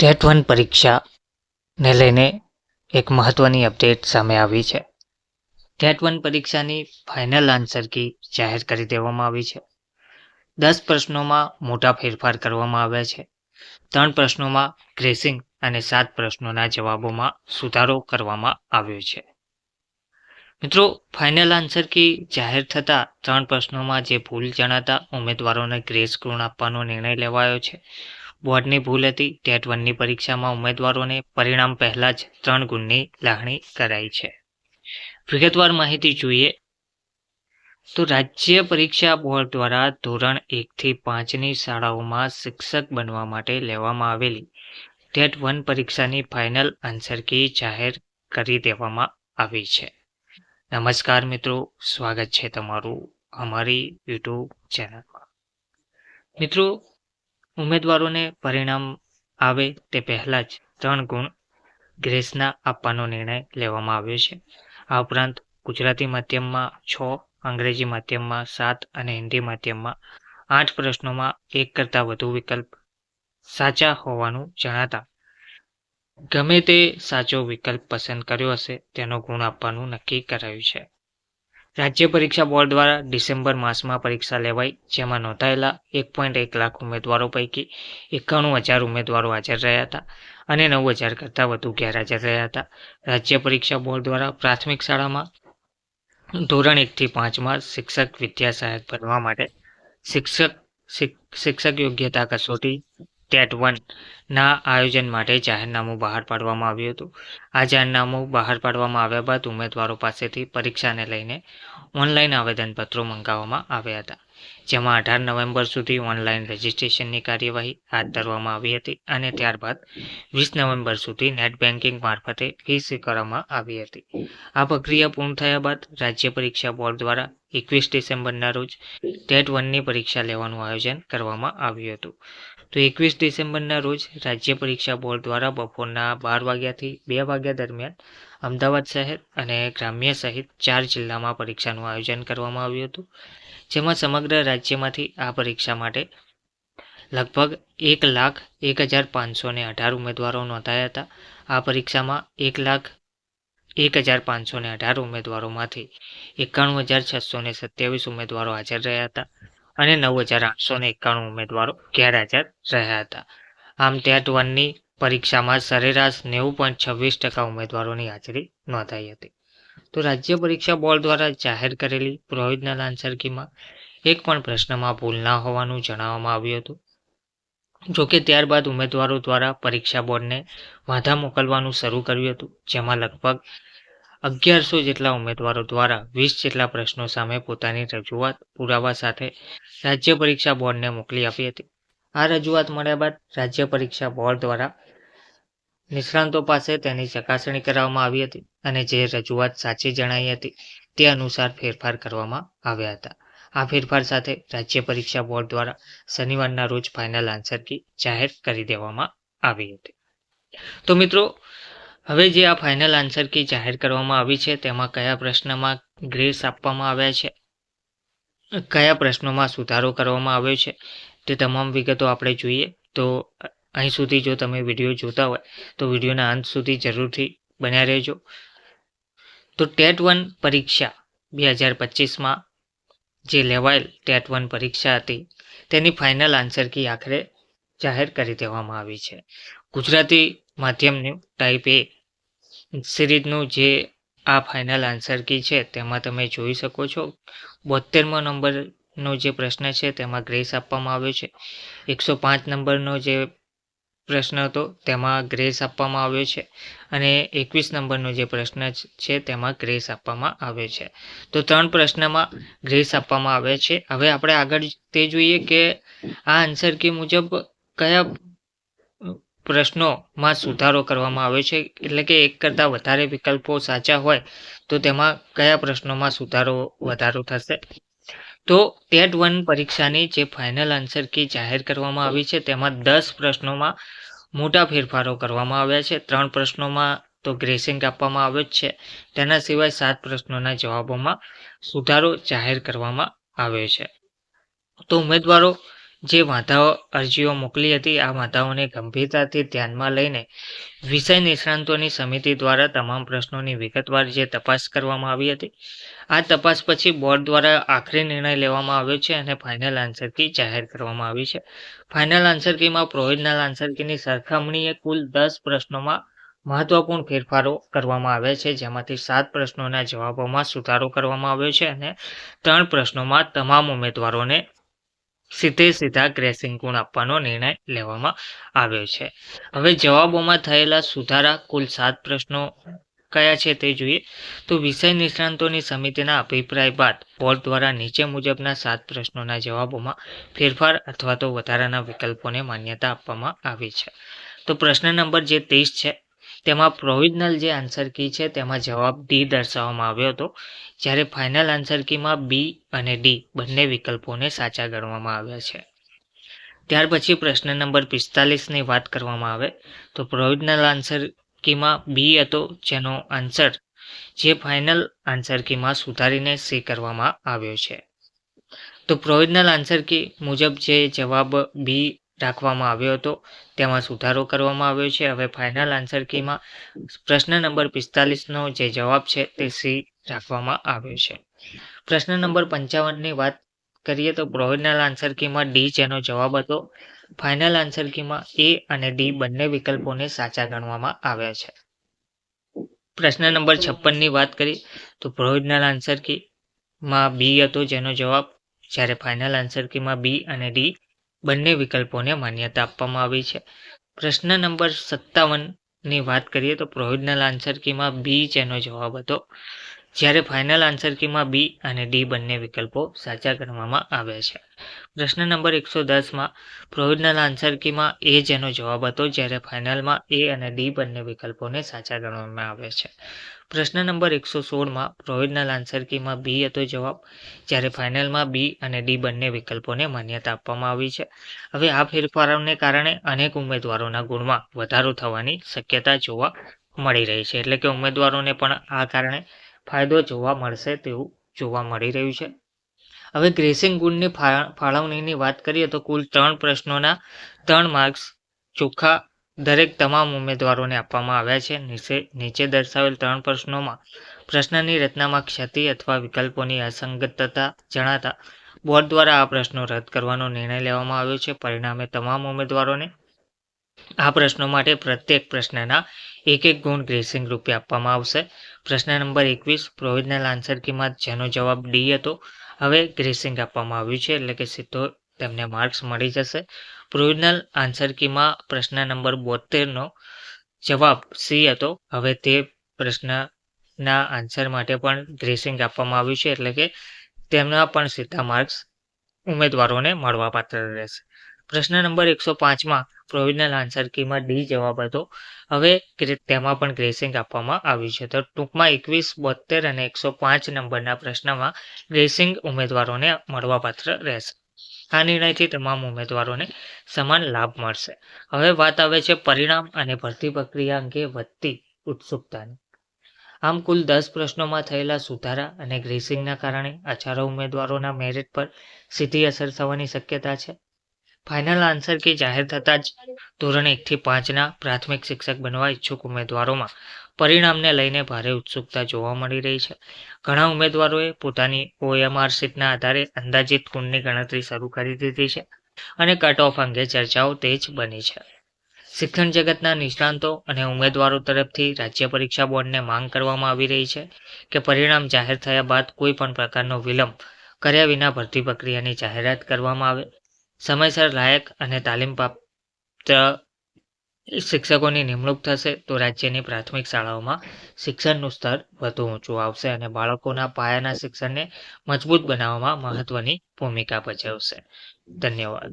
TET one પરીક્ષાને લઈને એક મહત્ત્વની અપડેટ સામે આવી છે. ટેટ વન પરીક્ષાની ફાઇનલ આન્સર કી જાહેર કરી દેવામાં આવી છે. દસ પ્રશ્નોમાં મોટા ફેરફાર કરવામાં આવ્યા છે. ત્રણ પ્રશ્નોમાં ગ્રેસિંગ અને સાત પ્રશ્નોના જવાબોમાં સુધારો કરવામાં આવ્યો છે. મિત્રો ફાઇનલ આન્સર કી જાહેર થતાં ત્રણ પ્રશ્નોમાં જે ભૂલ જણાતા ઉમેદવારોને ગ્રેસ ગુણ આપવાનો નિર્ણય લેવાયો છે. બોર્ડની ભૂલ હતી. ટેટ વનની પરીક્ષામાં ઉમેદવારોને પરિણામ પહેલાં જ ત્રણ ગુણની લાગણી કરાઈ છે. વિગતવાર માહિતી જોઈએ તો રાજ્ય પરીક્ષા બોર્ડ દ્વારા ધોરણ એકથી પાંચની શાળાઓમાં શિક્ષક બનવા માટે લેવામાં આવેલી ટેટ વન પરીક્ષાની ફાઇનલ આન્સર કી જાહેર કરી દેવામાં આવી છે. નમસ્કાર મિત્રો, સ્વાગત છે તમારું અમારી યુટ્યુબ ચેનલમાં. મિત્રો ઉમેદવારોને પરિણામ આવે તે પહેલાં જ ત્રણ ગુણ ગ્રેસના આપવાનો નિર્ણય લેવામાં આવ્યો છે. આ ઉપરાંત ગુજરાતી માધ્યમમાં છ, અંગ્રેજી માધ્યમમાં સાત અને હિન્દી માધ્યમમાં આઠ પ્રશ્નોમાં એક કરતાં વધુ વિકલ્પ સાચા હોવાનું જણાતા. ગમે તે સાચો વિકલ્પ પસંદ કર્યો હશે, તેનો ગુણ આપવાનું નક્કી કરાયું છે. રાજ્ય પરીક્ષા બોર્ડ દ્વારા ડિસેમ્બર માસમાં પરીક્ષા લેવાઈ, જેમાં નોંધાયેલા એક પોઈન્ટ એક લાખ ઉમેદવારો પૈકી એકાણું હજાર ઉમેદવારો હાજર રહ્યા હતા અને નવ હજાર કરતાં વધુ ગેરહાજર રહ્યા હતા. રાજ્ય પરીક્ષા બોર્ડ દ્વારા પ્રાથમિક શાળામાં ધોરણ એકથી પાંચમાં શિક્ષક વિદ્યા સહાયક બનવા માટે શિક્ષક શિક્ષક યોગ્યતા કસોટી ટેટ વનના આયોજન માટે જાહેરનામું બહાર પાડવામાં આવ્યું હતું. આ જાહેરનામું બહાર પાડવામાં આવ્યા બાદ ઉમેદવારો પાસેથી પરીક્ષાને લઈને ઓનલાઈન આવેદનપત્રો મંગાવવામાં આવ્યા હતા, જેમાં અઢાર નવેમ્બર સુધી ઓનલાઈન રજિસ્ટ્રેશનની કાર્યવાહી હાથ ધરવામાં આવી હતી અને ત્યારબાદ વીસ નવેમ્બર સુધી નેટ બેન્કિંગ મારફતે ફી સ્વીકારવામાં આવી હતી. આ પ્રક્રિયા પૂર્ણ થયા બાદ રાજ્ય પરીક્ષા બોર્ડ દ્વારા એકવીસ ડિસેમ્બરના રોજ ટેટ વનની પરીક્ષા લેવાનું આયોજન કરવામાં આવ્યું હતું. તો એકવીસ ડિસેમ્બરના રોજ રાજ્ય પરીક્ષા બોર્ડ દ્વારા બપોરના બાર વાગ્યાથી બે વાગ્યા દરમિયાન અમદાવાદ શહેર અને ગ્રામ્ય સહિત ચાર જિલ્લામાં પરીક્ષાનું આયોજન કરવામાં આવ્યું હતું. જેમાં સમગ્ર રાજ્યમાંથી આ પરીક્ષા માટે લગભગ એક લાખ એક હજાર પાંચસો ને અઢાર ઉમેદવારો નોંધાયા હતા. આ પરીક્ષામાં એક લાખ એક હજાર પાંચસો ને અઢાર ઉમેદવારોમાંથી એકાણું હજાર છસો ને સત્યાવીસ ઉમેદવારો હાજર રહ્યા હતા. અને નવ હજાર આઠસો ને એકાણું ઉમેદવારો ગેરહાજર રહ્યા હતા. આમ ટેટ વનની પરીક્ષામાં સરેરાશ નેવું પોઈન્ટ છવ્વીસ ટકા ઉમેદવારોની હાજરી નોંધાઈ હતી. તો રાજ્ય પરીક્ષા બોર્ડ દ્વારા જાહેર કરેલી પ્રોવિઝનલ આન્સરકીમાં એક પણ પ્રશ્નમાં ભૂલ ના હોવાનું જણાવવામાં આવ્યું હતું. જોકે ત્યારબાદ ઉમેદવારો દ્વારા પરીક્ષા બોર્ડને વાંધા મોકલવાનું શરૂ કર્યું હતું, જેમાં લગભગ અગિયારસો જેટલા ઉમેદવારો દ્વારા વીસ જેટલા પ્રશ્નો સામે પોતાની રજૂઆત પુરાવા સાથે રાજ્ય પરીક્ષા બોર્ડને મોકલી આપી હતી. આ રજૂઆત મળ્યા બાદ રાજ્ય પરીક્ષા બોર્ડ દ્વારા નિષ્ણાંતો પાસે તેની ચકાસણી કરવામાં આવી હતી અને જે રજૂઆત સાચી જણાઈ હતી તે અનુસાર ફેરફાર કરવામાં આવ્યા હતા. આ ફેરફાર સાથે રાજ્ય પરીક્ષા બોર્ડ દ્વારા શનિવારના રોજ ફાઇનલ આન્સર કી જાહેર કરી દેવામાં આવી હતી. તો મિત્રો હવે જે આ ફાઇનલ આન્સર કી જાહેર કરવામાં આવી છે, તેમાં કયા પ્રશ્નમાં ગ્રેસ આપવામાં આવ્યા છે? કયા પ્રશ્નોમાં સુધારો કરવામાં આવ્યો છે? તે તમામ વિગતો આપણે જોઈએ. તો અહીં સુધી જો તમે વીડિયો જોતા હોય, તો વિડીયોના અંત સુધી જરૂરથી બન્યા રહેજો. તો ટેટ વન પરીક્ષા બે હજાર પચીસમાં જે લેવાયેલ ટેટ વન પરીક્ષા હતી, તેની ફાઇનલ આન્સર કી આખરે જાહેર કરી દેવામાં આવી છે. ગુજરાતી માધ્યમનું ટાઈપ એ સિરીઝનું જે આ ફાઇનલ આન્સર કી છે, તેમાં તમે જોઈ શકો છો. બોતેરમો નંબરનો જે પ્રશ્ન છે, તેમાં ગ્રેસ આપવામાં આવ્યો છે. એકસો પાંચ નંબરનો જે પ્રશ્ન હતો, તેમાં ગ્રેસ આપવામાં આવ્યો છે. અને એકવીસ નંબરનો જે પ્રશ્ન છે, તેમાં ગ્રેસ આપવામાં આવ્યો છે. તો ત્રણ પ્રશ્નમાં ગ્રેસ આપવામાં આવે છે. હવે આપણે આગળ તે જોઈએ કે આ આન્સર કી મુજબ કયા પ્રશ્નોમાં સુધારો કરવામાં આવ્યો છે. એટલે કે એક કરતાં વધારે વિકલ્પો સાચા હોય તો તેમાં કયા પ્રશ્નોમાં સુધારો વધારો થશે? તો ટેટ વન પરીક્ષાની જે ફાઇનલ આન્સર કી જાહેર કરવામાં આવી છે, તેમાં દસ પ્રશ્નોમાં મોટા ફેરફારો કરવામાં આવ્યા છે. ત્રણ પ્રશ્નોમાં તો ગ્રેસિંગ આપવામાં આવ્યો જ છે. તેના સિવાય સાત પ્રશ્નોના જવાબોમાં સુધારો જાહેર કરવામાં આવ્યો છે. તો ઉમેદવારો જે વાંધાઓ અરજીઓ મોકલી હતી, આ વાંધાઓને ગંભીરતાથી ધ્યાનમાં લઈને વિષય નિષ્ણાંતોની સમિતિ દ્વારા તમામ પ્રશ્નોની વિગતવાર જે તપાસ કરવામાં આવી હતી, આ તપાસ પછી બોર્ડ દ્વારા આખરી નિર્ણય લેવામાં આવ્યો છે અને ફાઇનલ આન્સર કી જાહેર કરવામાં આવી છે. ફાઇનલ આન્સર કીમાં પ્રોવિઝનલ આન્સર કીની સરખામણીએ કુલ દસ પ્રશ્નોમાં મહત્વપૂર્ણ ફેરફારો કરવામાં આવ્યા છે, જેમાંથી સાત પ્રશ્નોના જવાબોમાં સુધારો કરવામાં આવ્યો છે અને ત્રણ પ્રશ્નોમાં તમામ ઉમેદવારોને સીધે સીધા ગ્રેસિંગ ગુણ આપવાનો નિર્ણય લેવામાં આવ્યો છે. હવે જવાબોમાં થયેલા સુધારા કુલ સાત પ્રશ્નો કયા છે તે જોઈએ. તો વિષય નિષ્ણાંતોની સમિતિના અભિપ્રાય બાદ બોર્ડ દ્વારા નીચે મુજબના સાત પ્રશ્નોના જવાબોમાં ફેરફાર અથવા તો વધારાના વિકલ્પોને માન્યતા આપવામાં આવી છે. તો પ્રશ્ન નંબર જે ત્રીસ છે તેમાં પ્રોવિઝનલ જે આન્સર કી છે, તેમાં જવાબ ડી દર્શાવવામાં આવ્યો હતો. જ્યારે ફાઇનલ આન્સર કીમાં બી અને ડી બંને વિકલ્પોને સાચા ગણવામાં આવ્યા છે. ત્યાર પછી પ્રશ્ન નંબર પિસ્તાલીસની વાત કરવામાં આવે, તો પ્રોવિઝનલ આન્સર કીમાં બી હતો, જેનો આન્સર જે ફાઇનલ આન્સર કીમાં સુધારીને સી કરવામાં આવ્યો છે. તો પ્રોવિઝનલ આન્સર કી મુજબ જે જવાબ બી રાખવામાં આવ્યો હતો. તેમાં સુધારો કરવામાં આવ્યો છે. હવે ફાઇનલ આન્સર કીમાં પ્રશ્ન નંબર પિસ્તાલીસનો જે જવાબ છે તે સી રાખવામાં આવ્યો છે. પ્રશ્ન નંબર પંચાવનની વાત કરીએ તો પ્રોવિઝનલ આન્સર કીમાં ડી જેનો જવાબ હતો. ફાઇનલ આન્સર કીમાં એ અને ડી બંને વિકલ્પોને સાચા ગણવામાં આવ્યા છે. પ્રશ્ન નંબર છપ્પનની વાત કરી તો પ્રોવિઝનલ આન્સર કીમાં બી હતો જેનો જવાબ. જ્યારે ફાઇનલ આન્સર કીમાં બી અને ડી બંને વિકલ્પોને માન્યતા આપવામાં આવી છે. પ્રશ્ન નંબર સત્તાવનની વાત કરીએ તો પ્રોવિઝનલ આન્સર કીમાં બી જેનો જવાબ હતો. જ્યારે ફાઇનલ આન્સર કીમાં બી અને ડી બંને વિકલ્પો સાચા ગણવામાં આવ્યા છે. પ્રશ્ન નંબર એકસો દસમાં પ્રોવિઝનલ આન્સર કીમાં એ જેનો જવાબ હતો જ્યારે ફાઇનલમાં એ અને ડી બંને વિકલ્પોને સાચા ગણવામાં આવ્યા છે. પ્રશ્ન નંબર એકસો સોળમાં પ્રોવિઝનલ આન્સર કીમાં બી હતો જવાબ, જ્યારે ફાઇનલમાં બી અને ડી બંને વિકલ્પોને માન્યતા આપવામાં આવી છે. હવે આ ફેરફારોને કારણે અનેક ઉમેદવારોના ગુણમાં વધારો થવાની શક્યતા જોવા મળી રહી છે. એટલે કે ઉમેદવારોને પણ આ કારણે ફાયદો જોવા મળશે તેવું જોવા મળી રહ્યું છે. હવે ગ્રેસિંગ ગુણની ફાળવણીની વાત કરીએ તો કુલ ત્રણ પ્રશ્નોના ત્રણ માર્ક્સ ચોખ્ખા દરેક તમામ ઉમેદવારોને આપવામાં આવ્યા છે. નીચે નીચે દર્શાવેલ ત્રણ પ્રશ્નોમાં પ્રશ્નની રચનામાં ક્ષતિ અથવા વિકલ્પોની અસંગતતા જણાતા બોર્ડ દ્વારા આ પ્રશ્નો રદ કરવાનો નિર્ણય લેવામાં આવ્યો છે. પરિણામે તમામ ઉમેદવારોને આ પ્રશ્નો માટે પ્રત્યેક પ્રશ્નના એક એક ગુણ ગ્રેસિંગ રૂપે આપવામાં આવશે. પ્રશ્ન નંબર એકવીસ પ્રોવિઝનલ આન્સર કિંમત જેનો જવાબ ડી હતો. હવે ગ્રેસિંગ આપવામાં આવ્યું છે, એટલે કે સીધો તેમને માર્ક્સ મળી જશે. પ્રોવિઝનલ આન્સર કીમાં પ્રશ્ન નંબર બોતેરનો જવાબ સી હતો. હવે તે પ્રશ્નના આન્સર માટે પણ ગ્રેસિંગ આપવામાં આવ્યું છે, એટલે કે તેમના પણ સીધા માર્ક્સ ઉમેદવારોને મળવાપાત્ર રહેશે. પ્રશ્ન નંબર એકસો પાંચમાં પ્રોવિઝનલ આન્સર કીમાં ડી જવાબ હતો. હવે તેમાં પણ ગ્રેસિંગ આપવામાં આવ્યું છે. તો ટૂંકમાં એકવીસ બોતેર અને એકસો પાંચ નંબરના પ્રશ્નમાં ગ્રેસિંગ ઉમેદવારોને મળવાપાત્ર રહેશે. આ નિર્ણયથી તમામ ઉમેદવારોને સમાન લાભ મળશે. હવે વાત આવે છે પરિણામ અને ભરતી પ્રક્રિયા અંગે વધતી ઉત્સુકતાની. આમ કુલ દસ પ્રશ્નોમાં થયેલા સુધારા અને ગ્રેસિંગના કારણે અચારો ઉમેદવારોના મેરિટ પર સીધી અસર થવાની શક્યતા છે. ફાઇનલ આન્સર કે જાહેર થતાં જ ધોરણ એકથી પાંચના પ્રાથમિક શિક્ષક બનવા ઈચ્છુક ઉમેદવારોમાં પરિણામને લઈને ભારે ઉત્સુકતા જોવા મળી રહી છે. ઘણા ઉમેદવારોએ પોતાની ઓએમઆર સીટના આધારે અંદાજિત ગુણની ગણતરી શરૂ કરી દીધી છે અને કટ ઓફ અંગે ચર્ચાઓ તેજ બની છે. શિક્ષણ જગતના નિષ્ણાંતો અને ઉમેદવારો તરફથી રાજ્ય પરીક્ષા બોર્ડને માંગ કરવામાં આવી રહી છે કે પરિણામ જાહેર થયા બાદ કોઈ પણ પ્રકારનો વિલંબ કર્યા વિના ભરતી પ્રક્રિયાની જાહેરાત કરવામાં આવે. સમયસર લાયક અને તાલીમ પ્રાપ્ત શિક્ષકોની નિમણૂક થશે તો રાજ્યની પ્રાથમિક શાળાઓમાં શિક્ષણનું સ્તર વધુ ઊંચું આવશે અને બાળકોના પાયાના શિક્ષણને મજબૂત બનાવવામાં મહત્વની ભૂમિકા ભજવશે. ધન્યવાદ.